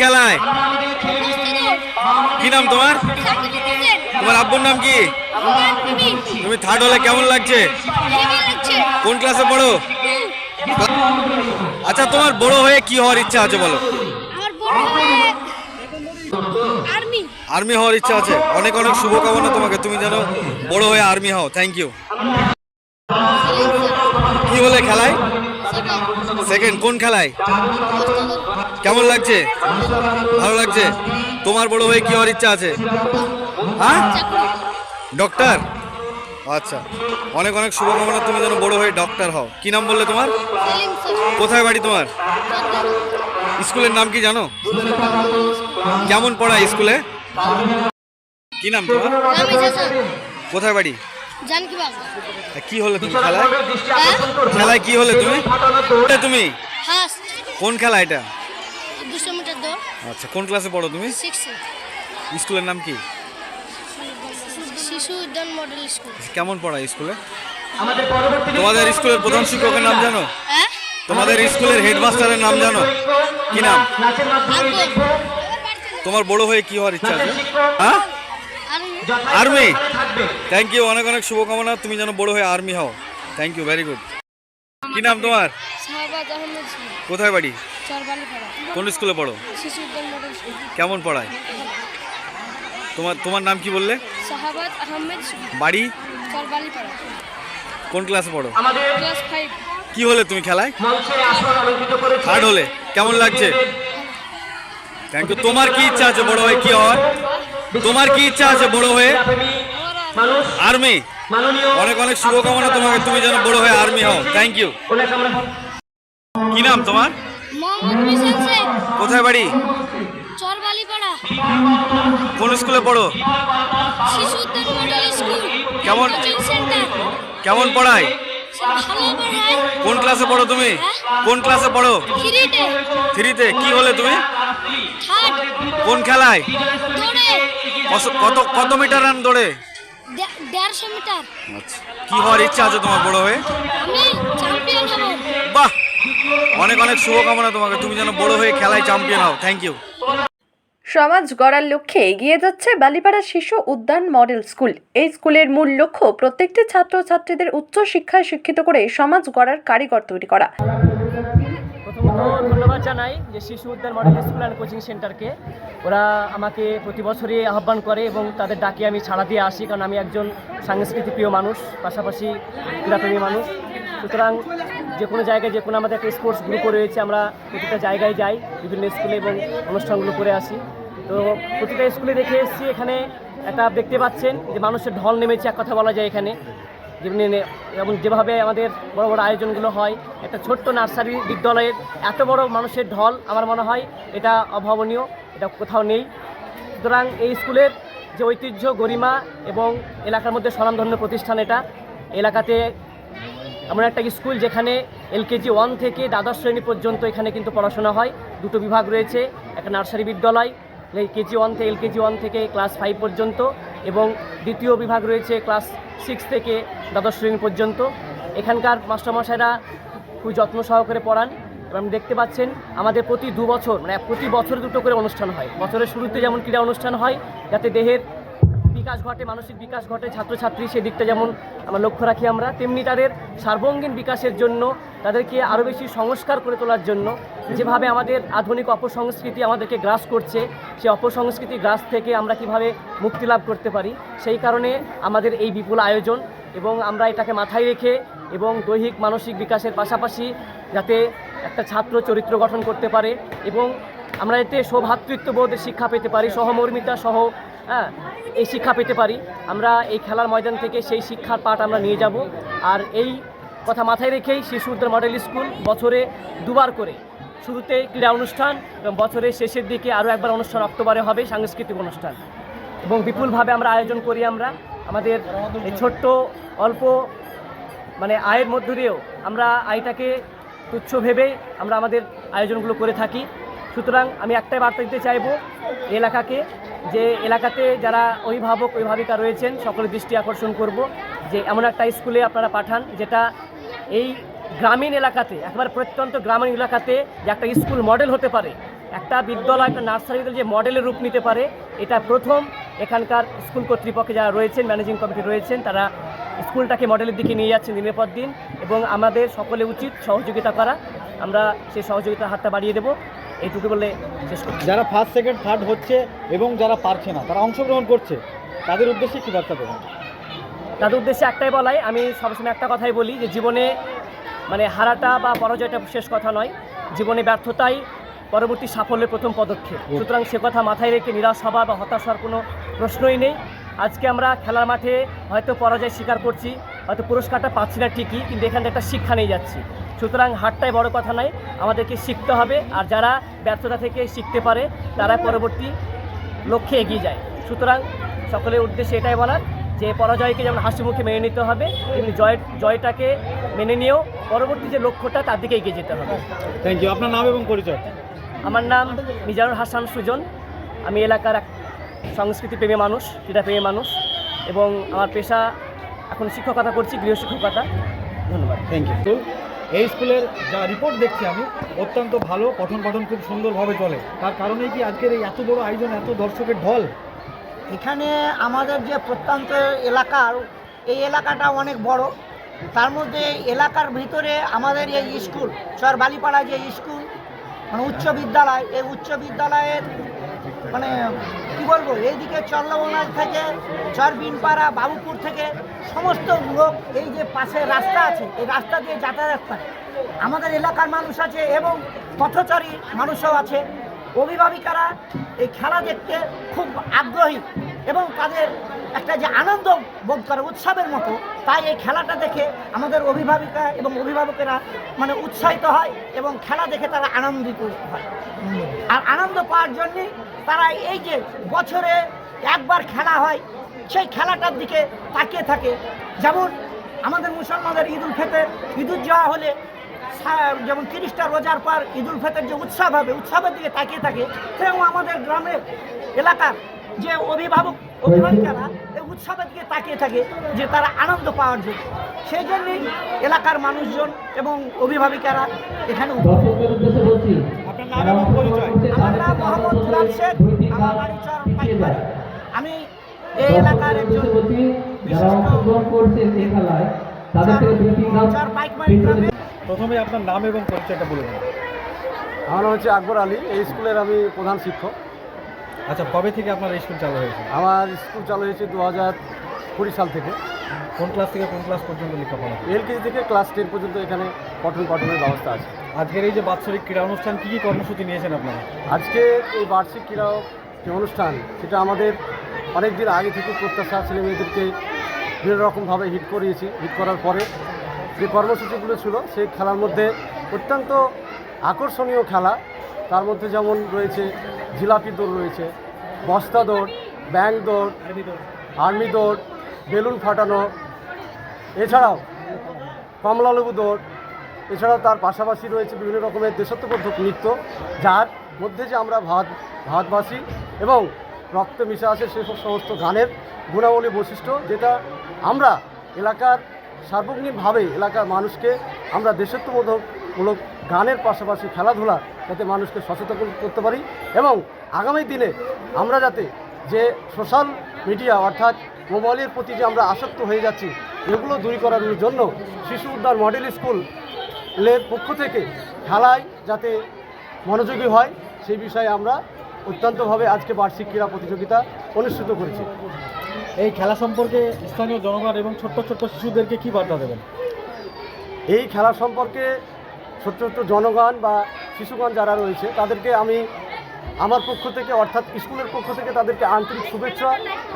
খেলায়। কি নাম তোমার? তোমার আব্বুর নাম কি? তুমি থার্ড হলে কেমন লাগছে? কোন ক্লাসে পড়ো? আচ্ছা তোমার বড় হয়ে কি হওয়ার ইচ্ছা আছে বলো? আর্মি হওয়ার ইচ্ছা আছে। অনেক অনেক শুভকামনা তোমাকে, তুমি যেন বড় হয়ে আর্মি হও। থ্যাংক ইউ কি হলে খেলায়? সেকেন্ড কোন খেলায়? কেমন লাগছে? ভালো লাগছে? তোমার বড় হয়ে কি হওয়ার ইচ্ছা আছে? হ্যাঁ? ডক্টর আচ্ছা। অনেক অনেক শুভকামনা তুমি যেন বড় হয়ে ডক্টর হও। কি নাম বললে তোমার? কোথায় বাড়ি তোমার? স্কুলের নাম কি জানো? কেমন পড়ায় স্কুলে? কি নাম তোমার? কোথায় বাড়ি? জানকি বাগ কি হলে তুমি খেলায়? খেলায় কি হলে তুমি? তুমি? কোন খেলা এটা? দুশো মিটার দৌড়। আচ্ছা কোন ক্লাসে পড়ো তুমি? স্কুলের নাম কি? শিশু উদ্যান মডেল স্কুল। কেমন পড়ায় স্কুলে? তোমাদের স্কুলের প্রধান শিক্ষকের নাম জানো? হ্যাঁ? তোমাদের স্কুলের হেডমাস্টারের নাম জানো? কি নাম? তোমার বড় হয়ে কি হওয়ার ইচ্ছা আছে? হ্যাঁ? আর্মি থ্যাংক ইউ অনেক অনেক শুভকামনা তুমি যেন বড় হয়ে আর্মি হও। থ্যাংক ইউ ভেরি গুড কি নাম তোমার? কোথায় বাড়ি? কোন স্কুলে পড়ো? কেমন পড়ায়? তোমার তোমার নাম কি বললে? বাড়ি? কোন ক্লাসে পড়ো? কি হলে তুমি খেলায়? থার্ড হলে। কেমন লাগছে? থ্যাংক ইউ তোমার কি ইচ্ছা আছে বড় হয়ে? কি হওয়ার? তোমার কি ইচ্ছা আছে বড় হয়ে? আর্মি অনেক অনেক শুভকামনা তোমাকে তুমি যেন বড় হয়ে আর্মি হও। থ্যাংক ইউ কি নাম তোমার? কোথায় বাড়ি? কোন স্কুলে পড়ো? কেমন? কেমন পড়ায়? কোন ক্লাসে পড়ো তুমি? কোন ক্লাসে পড়ো? থ্রিতে। কি হলে তুমি? কোন খেলায়? কত- কত মিটার রান দৌড়ে? দেড়শো মিটার। আচ্ছা কি হওয়ার ইচ্ছা আছে তোমার বড় হয়ে? আমি চ্যাম্পিয়ন হব। বাহ! অনেক অনেক শুভকামনা তোমাকে। তুমি যেন বড় হয়ে খেলায় চ্যাম্পিয়ন হও। থ্যাংক ইউ সমাজ গড়ার লক্ষ্যে এগিয়ে যাচ্ছে বালিপাড়া শিশু উদ্যান মডেল স্কুল। এই স্কুলের মূল লক্ষ্য প্রত্যেকটি ছাত্রছাত্রীদের উচ্চ শিক্ষায় শিক্ষিত করে সমাজ গড়ার কারিগর তৈরি করা। ধন্যবাদ জানাই যে Shishu Udyan model school and coaching সেন্টারকে ওরা আমাকে প্রতি বছরই আহ্বান করে এবং তাদের ডাকে আমি ছাড়া দিয়ে আসি, কারণ আমি একজন সাংস্কৃতিক প্রিয় মানুষ, পাশাপাশি ক্রীড়াপ্রেমী মানুষ। সুতরাং যে কোনো জায়গায় যে কোনো আমাদের একটা স্পোর্টস গ্রুপও রয়েছে, আমরা প্রতিটা জায়গায় যাই, বিভিন্ন স্কুলে এবং অনুষ্ঠানগুলো করে আসি। তো প্রতিটা স্কুলে দেখে এসেছি, এখানে একটা দেখতে পাচ্ছেন যে মানুষের ঢল নেমেছে, এক কথা বলা যায় এখানে। যেমনি এবং যেভাবে আমাদের বড় বড় আয়োজনগুলো হয়, একটা ছোট্ট নার্সারি বিদ্যালয়ের এত বড় মানুষের ঢল আমার মনে হয় এটা অভাবনীয়, এটা কোথাও নেই। সুতরাং এই স্কুলের যে ঐতিহ্য, গরিমা এবং এলাকার মধ্যে স্বনামধন্য প্রতিষ্ঠান এটা, এলাকাতে এমন একটা স্কুল যেখানে এলকেজি ওয়ান থেকে দ্বাদশ শ্রেণি পর্যন্ত এখানে কিন্তু পড়াশোনা হয়। দুটো বিভাগ রয়েছে, একটা নার্সারি বিদ্যালয় কেজি ওয়ান থেকে এলকেজি ওয়ান থেকে ক্লাস ফাইভ পর্যন্ত এবং দ্বিতীয় বিভাগ রয়েছে ক্লাস সিক্স থেকে দ্বাদশ শ্রেণি পর্যন্ত। এখানকার মাস্টারমশাইরা খুব যত্ন সহকারে পড়ান এবং দেখতে পাচ্ছেন আমাদের প্রতি দু বছর মানে প্রতি বছর দুটো করে অনুষ্ঠান হয়। বছরের শুরুতে যেমন ক্রীড়া অনুষ্ঠান হয়, যাতে দেহের বিকাশ ঘটে, মানসিক বিকাশ ঘটে, ছাত্রছাত্রী সেদিকটা যেমন আমরা লক্ষ্য রাখি আমরা, তেমনি তাদের সার্বঙ্গীন বিকাশের জন্য, তাদেরকে আরও বেশি সংস্কার করে তোলার জন্য, যেভাবে আমাদের আধুনিক অপসংস্কৃতি আমাদেরকে গ্রাস করছে সেই অপসংস্কৃতি গ্রাস থেকে আমরা কীভাবে মুক্তি লাভ করতে পারি, সেই কারণে আমাদের এই বিপুল আয়োজন এবং আমরা এটাকে মাথায় রেখে এবং দৈহিক মানসিক বিকাশের পাশাপাশি যাতে একটা ছাত্র চরিত্র গঠন করতে পারে এবং আমরা এতে সৌভাতৃত্ববোধের শিক্ষা পেতে পারি, সহমর্মিতা সহ হ্যাঁ এই শিক্ষা পেতে পারি। আমরা এই খেলার ময়দান থেকে সেই শিক্ষার পাঠ আমরা নিয়ে যাব। আর এই কথা মাথায় রেখেই শিশু উদ্যান মডেল স্কুল বছরে দুবার করে শুরুতে ক্রীড়া অনুষ্ঠান এবং বছরের শেষের দিকে আরও একবার অনুষ্ঠান অক্টোবরে হবে, সাংস্কৃতিক অনুষ্ঠান। এবং বিপুলভাবে আমরা আয়োজন করি আমরা। আমাদের এই ছোট্ট, অল্প মানে আয়ের মধ্য দিয়েও আমরা আয়টাকে তুচ্ছ ভেবে আমরা আমাদের আয়োজনগুলো করে থাকি। সুতরাং আমি একটাই বার্তা দিতে চাইব এলাকাকে যে এলাকাতে যারা অভিভাবক, অভিভাবিকা রয়েছেন, সকলের দৃষ্টি আকর্ষণ করব যে এমন একটা স্কুলে আপনারা পাঠান যেটা এই গ্রামীণ এলাকাতে, একবার প্রত্যন্ত গ্রামীণ এলাকাতে যে একটা স্কুল মডেল হতে পারে, একটা বিদ্যালয়, একটা নার্সারি যে মডেলের রূপ নিতে পারে, এটা প্রথম এখানকার স্কুল কর্তৃপক্ষে যারা রয়েছেন, ম্যানেজিং কমিটি রয়েছেন, তারা স্কুলটাকে মডেলের দিকে নিয়ে যাচ্ছেন দিনের পর দিন এবং আমাদের সকলে উচিত সহযোগিতা করা। আমরা সেই সহযোগিতার হাতটা বাড়িয়ে দেবো। এইটুকু বলে শেষ করছি। যারা ফার্স্ট সেকেন্ড থার্ড হচ্ছে এবং যারা পারছে না তারা অংশগ্রহণ করছে তাদের উদ্দেশ্যে কি বার্তা দেবেন? তাদের উদ্দেশ্যে একটাই বলাই আমি সবসময় একটা কথাই বলি যে জীবনে মানে হারাটা বা পরাজয়টা শেষ কথা নয় জীবনে ব্যর্থতাই পরবর্তী সাফল্যের প্রথম পদক্ষেপ। সুতরাং সে কথা মাথায় রেখে নিরাশ হওয়া বা হতাশ হওয়ার কোনো প্রশ্নই নেই। আজকে আমরা খেলার মাঠে হয়তো পরাজয় স্বীকার করছি হয়তো পুরস্কারটা পাচ্ছি না ঠিকই কিন্তু এখান থেকে একটা শিক্ষা নিয়ে যাচ্ছি। সুতরাং হারটাই বড় কথা নয় আমাদেরকে শিখতে হবে। আর যারা ব্যর্থতা থেকে শিখতে পারে তারা পরবর্তী লক্ষ্যে এগিয়ে যায়। সুতরাং সকলের উদ্দেশ্যে এটাই বলার যে পরাজয়কে যেমন হাসি মুখে মেনে নিতে হবে তেমনি জয় জয়টাকে মেনে নিয়েও পরবর্তী যে লক্ষ্যটা তার দিকে এগিয়ে যেতে হবে। থ্যাংক ইউ আপনার নাম এবং পরিচয়? আমার নাম মিজানুর হাসান সুজন। আমি এলাকার এক সংস্কৃতি প্রেমী মানুষ ক্রীড়া প্রেমী মানুষ এবং আমার পেশা এখন শিক্ষকতা করছি গৃহশিক্ষকতা। ধন্যবাদ। থ্যাংক ইউ এই স্কুলের যা রিপোর্ট দেখছি আমি, অত্যন্ত ভালো, পঠন পাঠন খুব সুন্দরভাবে চলে। তার কারণে কি আজকের এই এত বড় আয়োজন, এত দর্শকের ঢল? এখানে আমাদের যে প্রত্যন্ত এলাকার, এই এলাকাটা অনেক বড়। তার মধ্যে এলাকার ভিতরে আমাদের এই স্কুল চর বালিপাড়া যে স্কুল মানে উচ্চ বিদ্যালয়, এই উচ্চ বিদ্যালয়ের মানে কি বলব, এইদিকে চল্লবনাজ থেকে, চরবিনপাড়া, বাবুপুর থেকে সমস্ত লোক এই যে পাশে রাস্তা আছে, এই রাস্তা দিয়ে যাতায়াত করে। আমাদের এলাকার মানুষ আছে এবং পথচারী মানুষও আছে। অভিভাবিকারা এই খেলা দেখতে খুব আগ্রহী। এবং তাদের একটা যে আনন্দ বোধ করে উৎসবের মতো, তাই এই খেলাটা দেখে আমাদের অভিভাবিকা এবং অভিভাবকেরা মানে উৎসাহিত হয় এবং খেলা দেখে তারা আনন্দিত হয়। আর আনন্দ পাওয়ার জন্যে তারা এই যে বছরে একবার খেলা হয়, সেই খেলাটার দিকে তাকিয়ে থাকে। যেমন আমাদের মুসলমানদের ঈদুল ফেতের, ঈদ উজ্জোহা হলে যেমন তিরিশটা রোজার পর ঈদুল ফেতের যে উৎসব হবে, উৎসবের দিকে তাকিয়ে থাকে সেরকম আমাদের গ্রামের এলাকার যে অভিভাবক অভিভাবিকারা এই উৎসবের দিকে তাকিয়ে থাকে যে তারা আনন্দ পাওয়ার জন্য। সেই জন্যই এলাকার মানুষজন এবং অভিভাবিকারা এখানে উপস্থিত। নাম এবং পরিচয়। আমার নাম মোহাম্মদ দুলাল শেখ আমার বাড়ি চর আমি এই এলাকার একজন প্রথমে আপনার নাম এবং পরিচয়টা বলে দেন আমার নাম হচ্ছে আকবর আলী। এই স্কুলের আমি প্রধান শিক্ষক। আচ্ছা কবে থেকে আপনার স্কুল চালু হয়েছে? আমার স্কুল চালু হয়েছে দু হাজার কুড়ি সাল থেকে। কোন ক্লাস থেকে কোন ক্লাস পর্যন্ত লেখাপড়া এলকেজি থেকে ক্লাস টেন পর্যন্ত এখানে পঠন পাঠনের ব্যবস্থা আছে। আজকের এই যে বাৎসরিক ক্রীড়া অনুষ্ঠান কী কী কর্মসূচি নিয়েছেন আপনারা? আজকে এই বার্ষিক ক্রীড়া যে অনুষ্ঠান সেটা আমাদের অনেক দিন আগে থেকে প্রত্যাশা ছেলে মেয়েদেরকে বিভিন্ন রকমভাবে হিট করিয়েছি হিট করার পরে যে কর্মসূচিগুলো ছিল সেই খেলার মধ্যে অত্যন্ত আকর্ষণীয় খেলা। তার মধ্যে যেমন রয়েছে জিলাপি দৌড় রয়েছে, বস্তা দৌড় ব্যাং দৌড়, আর্মি দৌড়, বেলুন ফাটানো, এছাড়াও কমলালেবু দৌড়, এছাড়াও তার পাশাপাশি রয়েছে বিভিন্ন রকমের দেশাত্মবোধক নৃত্য, যার মধ্যে যে আমরা ভাত, ভাতবাসী এবং রক্ত মিশে আছে সেসব সমস্ত গানের গুণাবলী বৈশিষ্ট্য, যেটা আমরা এলাকার সার্বজনীনভাবে এলাকার মানুষকে আমরা দেশাত্মবোধকমূলক গানের পাশাপাশি খেলাধুলা যাতে মানুষকে সচেতন করতে পারি এবং আগামী দিনে আমরা যাতে যে সোশ্যাল মিডিয়া অর্থাৎ মোবাইলের প্রতি যে আমরা আসক্ত হয়ে যাচ্ছি এগুলো দূর করানোর জন্য শিশু উদ্যান মডেল স্কুলের পক্ষ থেকে খেলায় যাতে মনোযোগী হয় সেই বিষয়ে আমরা অত্যন্তভাবে আজকে বার্ষিক ক্রীড়া প্রতিযোগিতা অনুষ্ঠিত করেছি। এই খেলা সম্পর্কে স্থানীয় জনগণ এবং ছোট্ট ছোট্ট শিশুদেরকে কী বার্তা দেবেন? এই খেলা সম্পর্কে ছোট্ট ছোট্ট জনগণ বা শিশুগণ যারা রয়েছে, তাদেরকে আমি আমার পক্ষ থেকে, অর্থাৎ স্কুলের পক্ষ থেকে তাদেরকে আন্তরিক শুভেচ্ছা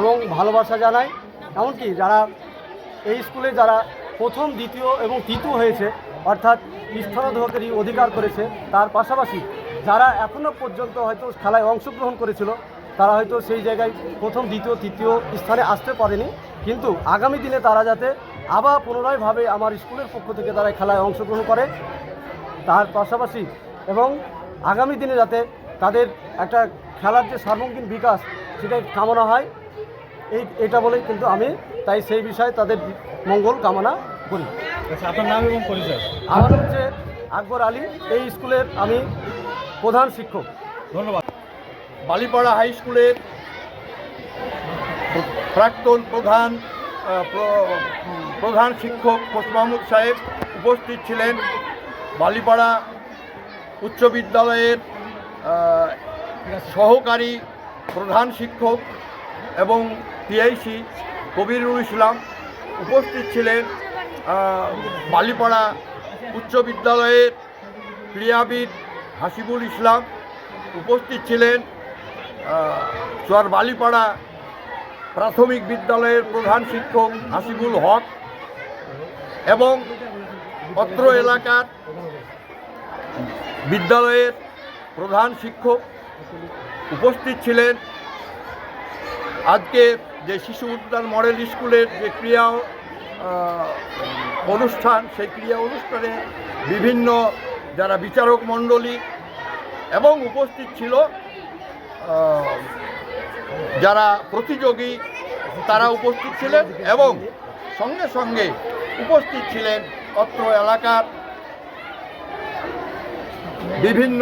এবং ভালোবাসা জানাই। এমনকি যারা এই স্কুলে যারা প্রথম, দ্বিতীয় এবং তৃতীয় হয়েছে, অর্থাৎ স্থানাধিকারী অধিকার করেছে, তার পাশাপাশি যারা এখনও পর্যন্ত হয়তো খেলায় অংশগ্রহণ করেছিল, তারা হয়তো সেই জায়গায় প্রথম, দ্বিতীয়, তৃতীয় স্থানে আসতে পারেনি। কিন্তু আগামী দিনে তারা যাতে আবার পুনরায়ভাবে আমার স্কুলের পক্ষ থেকে তারা খেলায় অংশগ্রহণ করে, তার পাশাপাশি এবং আগামী দিনে যাতে তাদের একটা খেলার যে সার্বঙ্গীন বিকাশ সেটা কামনা হয় এই এটা বলেই কিন্তু আমি তাই সেই বিষয়ে তাদের মঙ্গল কামনা করি। আচ্ছা আপনার নাম এবং পরিচয়? আমার হচ্ছে আকবর আলী। এই স্কুলের আমি প্রধান শিক্ষক। ধন্যবাদ। বালিপাড়া হাই স্কুলের প্রাক্তন প্রধান প্রধান শিক্ষক খোস মাহমুদ সাহেব উপস্থিত ছিলেন। বালিপাড়া উচ্চ বিদ্যালয়ের সহকারী প্রধান শিক্ষক এবং টিআইসি কবিরুল ইসলাম উপস্থিত ছিলেন বালিপাড়া উচ্চ বিদ্যালয়ের ক্রীড়াবিদ হাসিবুল ইসলাম উপস্থিত ছিলেন চর বালিপাড়া প্রাথমিক বিদ্যালয়ের প্রধান শিক্ষক হাসিবুল হক এবং অত্র এলাকার বিদ্যালয়ের প্রধান শিক্ষক উপস্থিত ছিলেন। আজকে যে শিশু উদ্যান মডেল স্কুলের যে ক্রিয়া অনুষ্ঠান, সেই ক্রিয়া অনুষ্ঠানে বিভিন্ন যারা বিচারক মণ্ডলী এবং উপস্থিত ছিল যারা প্রতিযোগী, তারা উপস্থিত ছিলেন এবং সঙ্গে সঙ্গে উপস্থিত ছিলেন অত্র এলাকার বিভিন্ন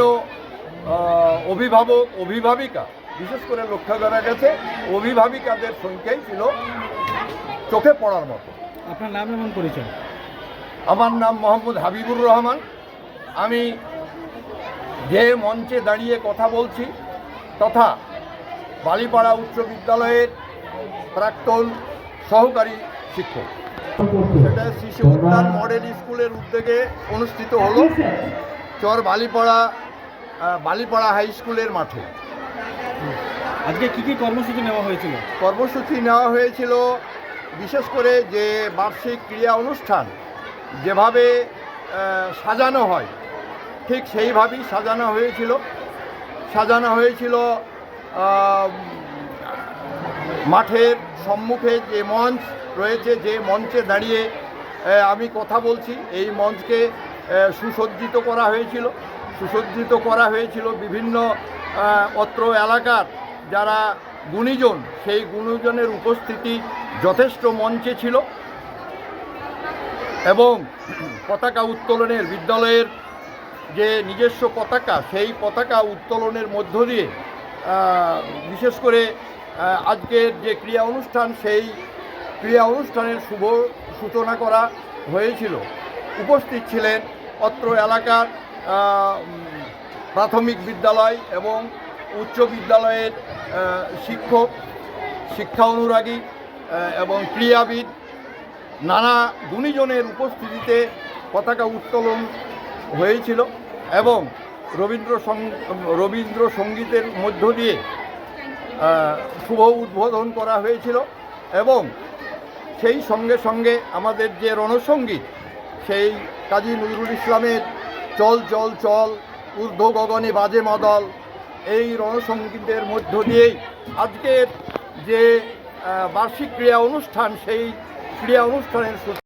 অভিভাবক অভিভাবিকা বিশেষ করে লক্ষ্য করা গেছে অভিভাবিকাদের সংখ্যাই ছিল চোখে পড়ার মতো। আপনার নাম এবং পরিচয়? আমার নাম মোহাম্মদ হাবিবুর রহমান। আমি যে মঞ্চে দাঁড়িয়ে কথা বলছি তথা বালিপাড়া উচ্চ বিদ্যালয়ের প্রাক্তন সহকারী শিক্ষক। সেটা শিশু উদ্যান মডেল স্কুলের উদ্যোগে অনুষ্ঠিত হলো। চর বালিপাড়া বালিপাড়া হাই স্কুলের মাঠে। আজকে কি কি কর্মসূচি নেওয়া হয়েছিল? কর্মসূচি নেওয়া হয়েছিল বিশেষ করে যে বার্ষিক ক্রীড়া অনুষ্ঠান যেভাবে সাজানো হয় ঠিক সেইভাবেই সাজানো হয়েছিল। সাজানো হয়েছিল মাঠের সম্মুখে যে মঞ্চ রয়েছে যে মঞ্চে দাঁড়িয়ে আমি কথা বলছি। এই মঞ্চকে সুসজ্জিত করা হয়েছিল। সুসজ্জিত করা হয়েছিল বিভিন্ন অত্র এলাকার যারা গুণীজন, সেই গুণীজনের উপস্থিতি যথেষ্ট মঞ্চে ছিল এবং পতাকা উত্তোলনের বিদ্যালয়ের যে নিজস্ব পতাকা, সেই পতাকা উত্তোলনের মধ্য দিয়ে বিশেষ করে আজকের যে ক্রিয়া অনুষ্ঠান, সেই ক্রিয়া অনুষ্ঠানের শুভ সূচনা করা হয়েছিল। উপস্থিত ছিলেন অত্র এলাকার প্রাথমিক বিদ্যালয় এবং উচ্চ বিদ্যালয়ের শিক্ষক, শিক্ষা অনুরাগী এবং ক্রীড়াবিদ নানা গুণীজনের উপস্থিতিতে পতাকা উত্তোলন হয়েছিল এবং রবীন্দ্র রবীন্দ্র সঙ্গীতের মধ্য দিয়ে শুভ উদ্বোধন করা হয়েছিল এবং সেই সঙ্গে সঙ্গে আমাদের যে রণসঙ্গীত সেই কাজী নজরুল ইসলামের চল চল চল, ঊর্ধ্ব গগনে বাজে মদল, এই রণসঙ্গীতের মধ্য দিয়েই আজকের যে বার্ষিক ক্রীড়া অনুষ্ঠান, সেই ক্রীড়া অনুষ্ঠানের